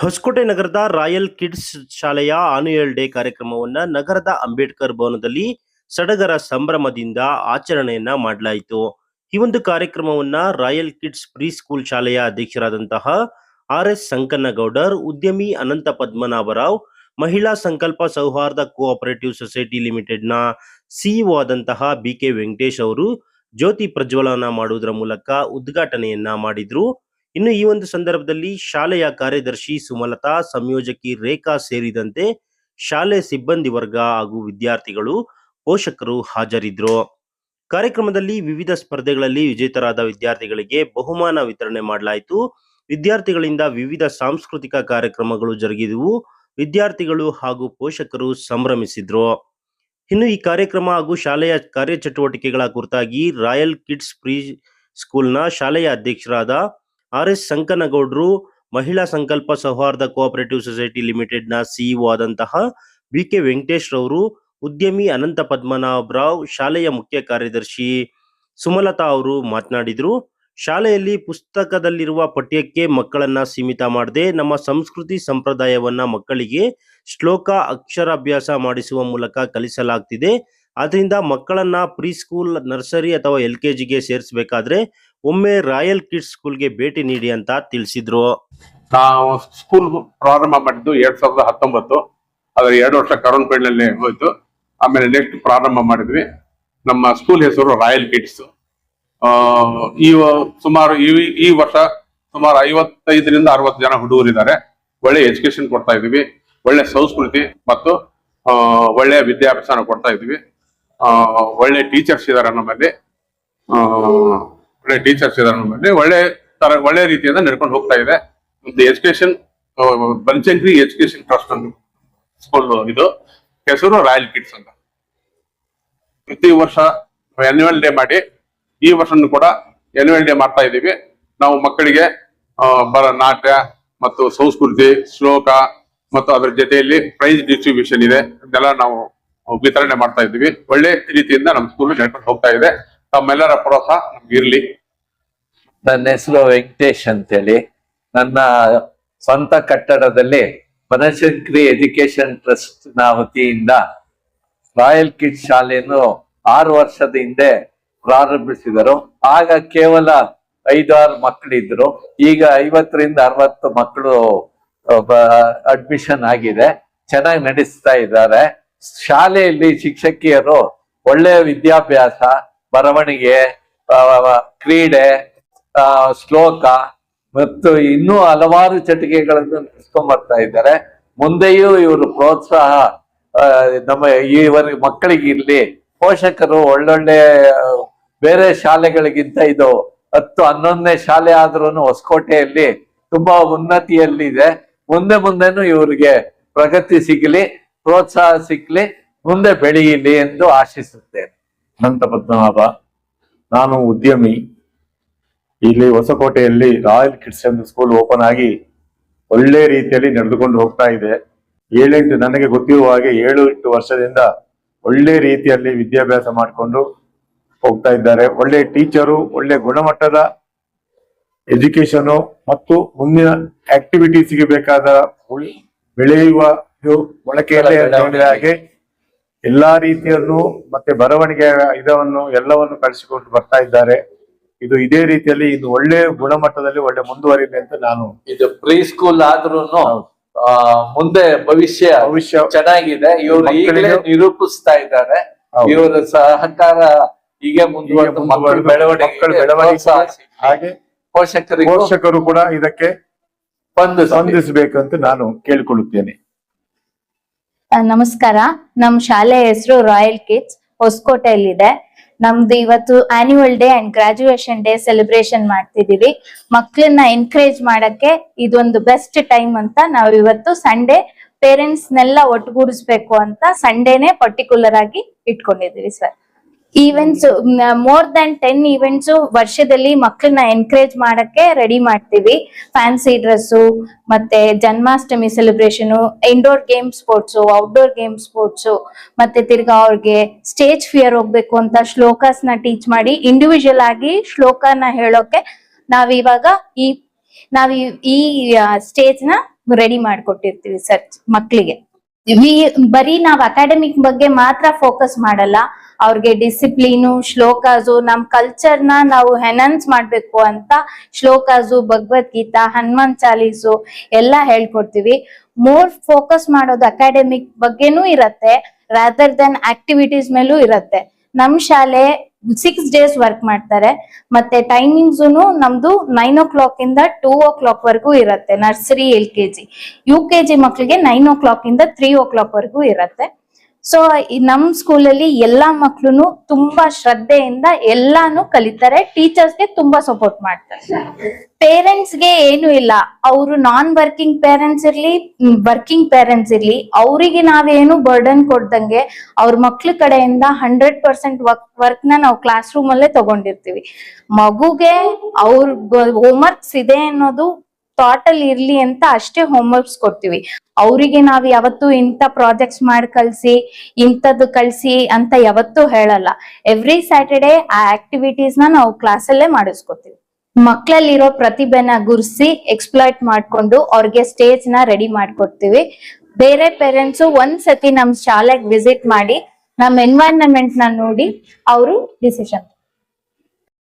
ಹೊಸಕೋಟೆ ನಗರದ Royal Kids ಶಾಲೆಯ annual day ಕಾರ್ಯಕ್ರಮವನ್ನ ನಗರದ ಅಂಬೇಡ್ಕರ್ ಭವನದಲ್ಲಿ ಸಡಗರ ಸಂಭ್ರಮದಿಂದ ಆಚರಣೆಯನ್ನ ಮಾಡಲಾಯಿತು. ಈ ಒಂದು ಕಾರ್ಯಕ್ರಮವನ್ನ ರಾಯಲ್ ಕಿಡ್ಸ್ ಪ್ರೀ ಸ್ಕೂಲ್ ಶಾಲೆಯ ಅಧ್ಯಕ್ಷರಾದಂತಹ ಆರ್ ಎಸ್ ಸಂಕನ್ನಗೌಡರ್, ಉದ್ಯಮಿ ಅನಂತ ಪದ್ಮನಾಭರಾವ್, ಮಹಿಳಾ ಸಂಕಲ್ಪ ಸೌಹಾರ್ದ ಕೋಆಪರೇಟಿವ್ ಸೊಸೈಟಿ ಲಿಮಿಟೆಡ್ನ ಸಿಇಒ ಆದಂತಹ ಬಿ ಕೆ ವೆಂಕಟೇಶ್ ಅವರು ಜ್ಯೋತಿ ಪ್ರಜ್ವಲನ ಮಾಡುವುದರ ಮೂಲಕ ಉದ್ಘಾಟನೆಯನ್ನ ಮಾಡಿದ್ರು. ಇನ್ನು ಈ ಒಂದು ಸಂದರ್ಭದಲ್ಲಿ ಶಾಲೆಯ ಕಾರ್ಯದರ್ಶಿ ಸುಮಲತಾ, ಸಂಯೋಜಕಿ ರೇಖಾ ಸೇರಿದಂತೆ ಶಾಲೆ ಸಿಬ್ಬಂದಿ ವರ್ಗ ಹಾಗೂ ವಿದ್ಯಾರ್ಥಿಗಳು, ಪೋಷಕರು ಹಾಜರಿದ್ರು. ಕಾರ್ಯಕ್ರಮದಲ್ಲಿ ವಿವಿಧ ಸ್ಪರ್ಧೆಗಳಲ್ಲಿ ವಿಜೇತರಾದ ವಿದ್ಯಾರ್ಥಿಗಳಿಗೆ ಬಹುಮಾನ ವಿತರಣೆ ಮಾಡಲಾಯಿತು. ವಿದ್ಯಾರ್ಥಿಗಳಿಂದ ವಿವಿಧ ಸಾಂಸ್ಕೃತಿಕ ಕಾರ್ಯಕ್ರಮಗಳು ಜರುಗಿದವು. ವಿದ್ಯಾರ್ಥಿಗಳು ಹಾಗೂ ಪೋಷಕರು ಸಂಭ್ರಮಿಸಿದ್ರು. ಇನ್ನು ಈ ಕಾರ್ಯಕ್ರಮ ಹಾಗೂ ಶಾಲೆಯ ಕಾರ್ಯಚಟುವಟಿಕೆಗಳ ಕುರಿತಾಗಿ ರಾಯಲ್ ಕಿಡ್ಸ್ ಪ್ರೀ ಸ್ಕೂಲ್ನ ಶಾಲೆಯ ಅಧ್ಯಕ್ಷರಾದ R S ಸಂಕನಗೌಡ್ರು Mahila Sankalpa Souharda cooperative society ಲಿಮಿಟೆಡ್ನ ಸಿಇಒ ಆದಂತಹ ಬಿ ಕೆ ವೆಂಕಟೇಶ್ ರವರು ಉದ್ಯಮಿ ಅನಂತ ಪದ್ಮನಾಭ ರಾವ್ ಶಾಲೆಯ ಮುಖ್ಯ ಕಾರ್ಯದರ್ಶಿ ಸುಮಲತಾ ಅವರು ಮಾತನಾಡಿದರು. ಶಾಲೆಯಲ್ಲಿ ಪುಸ್ತಕದಲ್ಲಿರುವ ಪಠ್ಯಕ್ಕೆ ಮಕ್ಕಳನ್ನ ಸೀಮಿತ ಮಾಡದೆ ನಮ್ಮ ಸಂಸ್ಕೃತಿ ಸಂಪ್ರದಾಯವನ್ನ ಮಕ್ಕಳಿಗೆ ಶ್ಲೋಕ ಅಕ್ಷರಾಭ್ಯಾಸ ಮಾಡಿಸುವ ಮೂಲಕ ಕಲಿಸಲಾಗ್ತಿದೆ. ಆದ್ರಿಂದ ಮಕ್ಕಳನ್ನ ಪ್ರೀ ಸ್ಕೂಲ್ ನರ್ಸರಿ ಅಥವಾ ಎಲ್ ಕೆ ಜಿಗೆ ಸೇರಿಸಬೇಕಾದ್ರೆ ಒಮ್ಮೆ ರಾಯಲ್ ಕಿಡ್ಸ್ ಸ್ಕೂಲ್ಗೆ ಭೇಟಿ ನೀಡಿ ಅಂತ ತಿಳಿಸಿದ್ರು. ನಾವು ಸ್ಕೂಲ್ ಪ್ರಾರಂಭ ಮಾಡಿದ್ದು ಎರಡ್ ಸಾವಿರದ ಹತ್ತೊಂಬತ್ತು. ಅದ್ರ ಎರಡು ವರ್ಷ ಕರೋನ್ನಲ್ಲಿ ಹೋಯ್ತು. ಆಮೇಲೆ ನೆಕ್ಸ್ಟ್ ಪ್ರಾರಂಭ ಮಾಡಿದ್ವಿ. ನಮ್ಮ ಸ್ಕೂಲ್ ಹೆಸರು ರಾಯಲ್ ಕಿಡ್ಸ್. ಈ ಸುಮಾರು ಈ ವರ್ಷ ಸುಮಾರು ಐವತ್ತೈದರಿಂದ ಅರವತ್ತು ಜನ ಹುಡುಗರಿದ್ದಾರೆ. ಒಳ್ಳೆ ಎಜುಕೇಶನ್ ಕೊಡ್ತಾ ಇದೀವಿ ಒಳ್ಳೆ ಸಂಸ್ಕೃತಿ ಮತ್ತು ಒಳ್ಳೆ ವಿದ್ಯಾಭ್ಯಾಸನ ಕೊಡ್ತಾ ಇದೀವಿ ಒಳ್ಳೆ ಟೀಚರ್ಸ್ ಇದ್ದಾರೆ ನಮ್ಮಲ್ಲಿ. ಒಳ್ಳೆ ಟೀಚರ್ಸ್ ಇದಾರೆ ಒಳ್ಳೆ ತರ, ಒಳ್ಳೆ ರೀತಿಯಿಂದ ನಡ್ಕೊಂಡು ಹೋಗ್ತಾ ಇದೆ. ಒಂದು ಎಜುಕೇಶನ್ ಬನಶಂಕರಿ ಎಜುಕೇಶನ್ ಟ್ರಸ್ಟ್ ಅಂತ ಸ್ಕೂಲ್ ಇದು. ಹೆಸರು ರಾಯಲ್ ಕಿಡ್ಸ್ ಅಂತ. ಪ್ರತಿ ವರ್ಷ ಆನ್ಯುವಲ್ ಡೇ ಮಾಡಿ, ಈ ವರ್ಷನೂ ಕೂಡ ಆನ್ಯುವಲ್ ಡೇ ಮಾಡ್ತಾ ಇದ್ದೀವಿ. ನಾವು ಮಕ್ಕಳಿಗೆ ಬರ, ನಾಟ್ಯ ಮತ್ತು ಸಂಸ್ಕೃತಿ, ಶ್ಲೋಕ ಮತ್ತು ಅದರ ಜೊತೆಯಲ್ಲಿ ಪ್ರೈಸ್ ಡಿಸ್ಟ್ರಿಬ್ಯೂಷನ್ ಇದೆ. ಇದೆಲ್ಲ ನಾವು ವಿತರಣೆ ಮಾಡ್ತಾ ಇದ್ದೀವಿ. ಒಳ್ಳೆ ರೀತಿಯಿಂದ ನಮ್ಮ ಸ್ಕೂಲ್ ನಡ್ಕೊಂಡು ಹೋಗ್ತಾ ಇದೆ. ತಮ್ಮೆಲ್ಲರ ಪ್ರೋತ್ಸಾಹ ನಮ್ಗೆ ಇರ್ಲಿ. ನನ್ನ ಹೆಸರು ವೆಂಕಟೇಶ್ ಅಂತೇಳಿ. ನನ್ನ ಸ್ವಂತ ಕಟ್ಟಡದಲ್ಲಿ ಬನಶಂಕರಿ ಎಜುಕೇಶನ್ ಟ್ರಸ್ಟ್ನ ವತಿಯಿಂದ ರಾಯಲ್ ಕಿಡ್ ಶಾಲೆಯನ್ನು ಆರು ವರ್ಷದ ಹಿಂದೆ ಪ್ರಾರಂಭಿಸಿದರು. ಆಗ ಕೇವಲ ಐದಾರು ಮಕ್ಕಳಿದ್ರು. ಈಗ ಐವತ್ತರಿಂದ ಅರವತ್ತು ಮಕ್ಕಳು ಅಡ್ಮಿಷನ್ ಆಗಿದೆ. ಚೆನ್ನಾಗಿ ನಡೆಸ್ತಾ ಇದ್ದಾರೆ. ಶಾಲೆಯಲ್ಲಿ ಶಿಕ್ಷಕಿಯರು ಒಳ್ಳೆಯ ವಿದ್ಯಾಭ್ಯಾಸ, ಬರವಣಿಗೆ ಕ್ರೀಡೆ ಆ, ಶ್ಲೋಕ ಮತ್ತು ಇನ್ನೂ ಹಲವಾರು ಚಟಿಕೆಗಳನ್ನು ನಡೆಸ್ಕೊಂಡ್ ಬರ್ತಾ ಇದ್ದಾರೆ. ಮುಂದೆಯೂ ಇವರು ಪ್ರೋತ್ಸಾಹ ನಮ್ಮ ಇವರ ಮಕ್ಕಳಿಗೆ ಇರ್ಲಿ ಪೋಷಕರು ಒಳ್ಳೊಳ್ಳೆ ಬೇರೆ ಶಾಲೆಗಳಿಗಿಂತ ಇದು ಹತ್ತು ಹನ್ನೊಂದನೇ ಶಾಲೆ ಆದ್ರೂ ಹೊಸಕೋಟೆಯಲ್ಲಿ ತುಂಬಾ ಉನ್ನತಿಯಲ್ಲಿದೆ. ಮುಂದೆ ಮುಂದೆನೂ ಇವರಿಗೆ ಪ್ರಗತಿ ಸಿಗಲಿ ಪ್ರೋತ್ಸಾಹ ಸಿಗ್ಲಿ ಮುಂದೆ ಬೆಳೆಯಲಿ ಎಂದು ಆಶಿಸುತ್ತೇನೆ. ಅನಂತ ಪದ್ಮನಾಭ ನಾನು ಉದ್ಯಮಿ. ಇಲ್ಲಿ ಹೊಸಕೋಟೆಯಲ್ಲಿ ರಾಯಲ್ ಕಿಡ್ಸ್ ಎಂದು ಸ್ಕೂಲ್ ಓಪನ್ ಆಗಿ ಒಳ್ಳೆ ರೀತಿಯಲ್ಲಿ ನಡೆದುಕೊಂಡು ಹೋಗ್ತಾ ಇದೆ. ಏಳೆಂಟು ನನಗೆ ಗೊತ್ತಿರುವ ಹಾಗೆ ಏಳು ಎಂಟು ವರ್ಷದಿಂದ ಒಳ್ಳೆ ರೀತಿಯಲ್ಲಿ ವಿದ್ಯಾಭ್ಯಾಸ ಮಾಡಿಕೊಂಡು ಹೋಗ್ತಾ ಇದ್ದಾರೆ. ಒಳ್ಳೆ ಟೀಚರು ಒಳ್ಳೆ ಗುಣಮಟ್ಟದ ಎಜುಕೇಶನು ಮತ್ತು ಮುಂದಿನ ಆಕ್ಟಿವಿಟೀಸ್ಗೆ ಬೇಕಾದ ಬೆಳೆಯುವ ಮೊಳಕೆಯಲ್ಲೇ ಹಾಗೆ ಎಲ್ಲಾ ರೀತಿಯನ್ನು ಮತ್ತೆ ಬರವಣಿಗೆ ಇದವನ್ನು ಎಲ್ಲವನ್ನು ಕಳಿಸಿಕೊಂಡು ಬರ್ತಾ ಇದ್ದಾರೆ. ಇದು ಇದೇ ರೀತಿಯಲ್ಲಿ ಇದು ಒಳ್ಳೆ ಗುಣಮಟ್ಟದಲ್ಲಿ ಒಳ್ಳೆ ಮುಂದುವರಿಲಿ ಅಂತ ನಾನು ಇದು ಪ್ರೀ ಸ್ಕೂಲ್ ಆದ್ರೂ ಮುಂದೆ ಭವಿಷ್ಯ ಭವಿಷ್ಯ ಚೆನ್ನಾಗಿದೆ. ಇವರು ಈಗಲೇ ನಿರೂಪಿಸ್ತಾ ಇದ್ದಾರೆ. ಇವರ ಸಹಕಾರ ಹೀಗೆ ಮುಂದುವರೆದು ಮಕ್ಕಳ ಬೆಳವಣಿಗೆ ಹಾಗೆ ಪೋಷಕರಿಗೂ ಪೋಷಕರು ಕೂಡ ಇದಕ್ಕೆ ಬಂದು ಸ್ಪಂದಿಸಬೇಕಂತ ನಾನು ಕೇಳಿಕೊಳ್ಳುತ್ತೇನೆ. ನಮಸ್ಕಾರ. ನಮ್ ಶಾಲೆ ಹೆಸರು ರಾಯಲ್ ಕಿಡ್ಸ್ ಹೊಸಕೋಟೆಯಲ್ಲಿದೆ. ನಮ್ದು ಇವತ್ತು annual day and graduation day celebration ಮಾಡ್ತಿದೀವಿ ಮಕ್ಕಳನ್ನ ಎನ್ಕರೇಜ್ ಮಾಡಕ್ಕೆ ಇದೊಂದು ಬೆಸ್ಟ್ ಟೈಮ್ ಅಂತ ನಾವು ಇವತ್ತು ಸಂಡೇ ಪೇರೆಂಟ್ಸ್ ನೆಲ್ಲ ಒಟ್ಟುಗೂಡಿಸ್ಬೇಕು ಅಂತ ಸಂಡೇನೆ ಪರ್ಟಿಕ್ಯುಲರ್ ಆಗಿ ಇಟ್ಕೊಂಡಿದೀವಿ sir events more than ten events ವರ್ಷದಲ್ಲಿ ಮಕ್ಕಳನ್ನ ಎನ್ಕರೇಜ್ ಮಾಡಕ್ಕೆ ರೆಡಿ ಮಾಡ್ತೀವಿ. ಫ್ಯಾನ್ಸಿ ಡ್ರೆಸ್ಸು ಮತ್ತೆ Janmashtami celebration indoor game sports outdoor game sports ಮತ್ತೆ ತಿರ್ಗಾ ಅವ್ರಿಗೆ ಸ್ಟೇಜ್ ಫಿಯರ್ ಹೋಗ್ಬೇಕು ಅಂತ ಶ್ಲೋಕಸ್ನ ಟೀಚ್ ಮಾಡಿ ಇಂಡಿವಿಜುವಲ್ ಆಗಿ ಶ್ಲೋಕನ ಹೇಳೋಕೆ ನಾವಿವಾಗ ಈ, ನಾವ್ ಈ- ಸ್ಟೇಜ್ನ ರೆಡಿ ಮಾಡ್ಕೊಟ್ಟಿರ್ತೀವಿ ಸರ್ ಮಕ್ಳಿಗೆ. ವಿ- ಬರೀ ನಾವ್ ಅಕಾಡೆಮಿಕ್ ಬಗ್ಗೆ ಮಾತ್ರ ಫೋಕಸ್ ಮಾಡಲ್ಲ. ಅವ್ರಿಗೆ ಡಿಸಿಪ್ಲೀನು ಶ್ಲೋಕಾಸು, ನಮ್ ಕಲ್ಚರ್ನ ನಾವು ಹೆನನ್ಸ್ ಮಾಡ್ಬೇಕು ಅಂತ ಶ್ಲೋಕಾಸು, ಭಗವದ್ಗೀತಾ, ಹನುಮಾನ್ ಚಾಲೀಸು ಎಲ್ಲ ಹೇಳ್ಕೊಡ್ತೀವಿ. ಮೋರ್ ಫೋಕಸ್ ಮಾಡೋದು ಅಕಾಡೆಮಿಕ್ ಬಗ್ಗೆನೂ ಇರತ್ತೆ ರಾದರ್ ದನ್ ಆಕ್ಟಿವಿಟೀಸ್ ಮೇಲೂ ಇರತ್ತೆ. ನಮ್ ಶಾಲೆ ಸಿಕ್ಸ್ ಡೇಸ್ ವರ್ಕ್ ಮಾಡ್ತಾರೆ. ಮತ್ತೆ ಟೈಮಿಂಗ್ಸ್ ನಮ್ದು ನೈನ್ ಓ ಕ್ಲಾಕ್ ಇಂದ ಟೂ ಓ ಕ್ಲಾಕ್ ವರ್ಗೂ ಇರುತ್ತೆ, nursery L K G U K G ಮಕ್ಳಿಗೆ ನೈನ್ ಓ ಕ್ಲಾಕ್ ಇಂದ ತ್ರೀ ಓ ಕ್ಲಾಕ್ ವರ್ಗೂ ಇರತ್ತೆ. ಸೊ ನಮ್ ಸ್ಕೂಲಲ್ಲಿ ಎಲ್ಲಾ ಮಕ್ಳುನು ತುಂಬಾ ಶ್ರದ್ಧೆಯಿಂದ ಎಲ್ಲಾನು ಕಲಿತಾರೆ, ಟೀಚರ್ಸ್ಗೆ ತುಂಬಾ ಸಪೋರ್ಟ್ ಮಾಡ್ತಾರೆ. ಪೇರೆಂಟ್ಸ್ಗೆ ಏನು ಇಲ್ಲ, ಅವರು ನಾನ್ ವರ್ಕಿಂಗ್ ಪೇರೆಂಟ್ಸ್ ಇರ್ಲಿ ವರ್ಕಿಂಗ್ ಪೇರೆಂಟ್ಸ್ ಇರ್ಲಿ, ಅವರಿಗೆ ನಾವೇನು ಬರ್ಡನ್ ಕೊಡ್ದಂಗೆ ಅವ್ರ ಮಕ್ಳ ಕಡೆಯಿಂದ ಹಂಡ್ರೆಡ್ ಪರ್ಸೆಂಟ್ ವರ್ಕ್ ವರ್ಕ್ನ ನಾವು ಕ್ಲಾಸ್ ರೂಮ್ ಅಲ್ಲೇ ತಗೊಂಡಿರ್ತೀವಿ. ಮಗುಗೆ ಅವ್ರ ಹೋಮ್ವರ್ಕ್ಸ್ ಇದೆ ಅನ್ನೋದು ಥಾಟ್ ಅಲ್ಲಿ ಇರ್ಲಿ ಅಂತ ಅಷ್ಟೇ ಹೋಮ್ವರ್ಕ್ಸ್ ಕೊಡ್ತೀವಿ. ಅವರಿಗೆ ನಾವ್ ಯಾವತ್ತು ಇಂಥ ಪ್ರಾಜೆಕ್ಟ್ಸ್ ಮಾಡಿ ಕಳ್ಸಿ, ಇಂಥದ್ದು ಕಳ್ಸಿ ಅಂತ ಯಾವತ್ತೂ ಹೇಳಲ್ಲ. ಎವ್ರಿ ಸ್ಯಾಟರ್ಡೆ ಆ ಆಕ್ಟಿವಿಟೀಸ್ನ ನಾವು ಕ್ಲಾಸಲ್ಲೇ ಮಾಡಿಸ್ಕೊತೀವಿ. ಮಕ್ಕಳಲ್ಲಿರೋ ಪ್ರತಿಭೆನ ಗುರ್ಸಿ ಎಕ್ಸ್ಪ್ಲಾಯ್ಟ್ ಮಾಡ್ಕೊಂಡು ಅವ್ರಿಗೆ ಸ್ಟೇಜ್ನ ರೆಡಿ ಮಾಡ್ಕೊಡ್ತೀವಿ. ಬೇರೆ ಪೇರೆಂಟ್ಸ್ ಒಂದ್ ಸತಿ ನಮ್ ಶಾಲೆಗೆ ವಿಸಿಟ್ ಮಾಡಿ, ನಮ್ ಎನ್ವೈರನ್ಮೆಂಟ್ನ ನೋಡಿ ಅವರು ಡಿಸಿಷನ್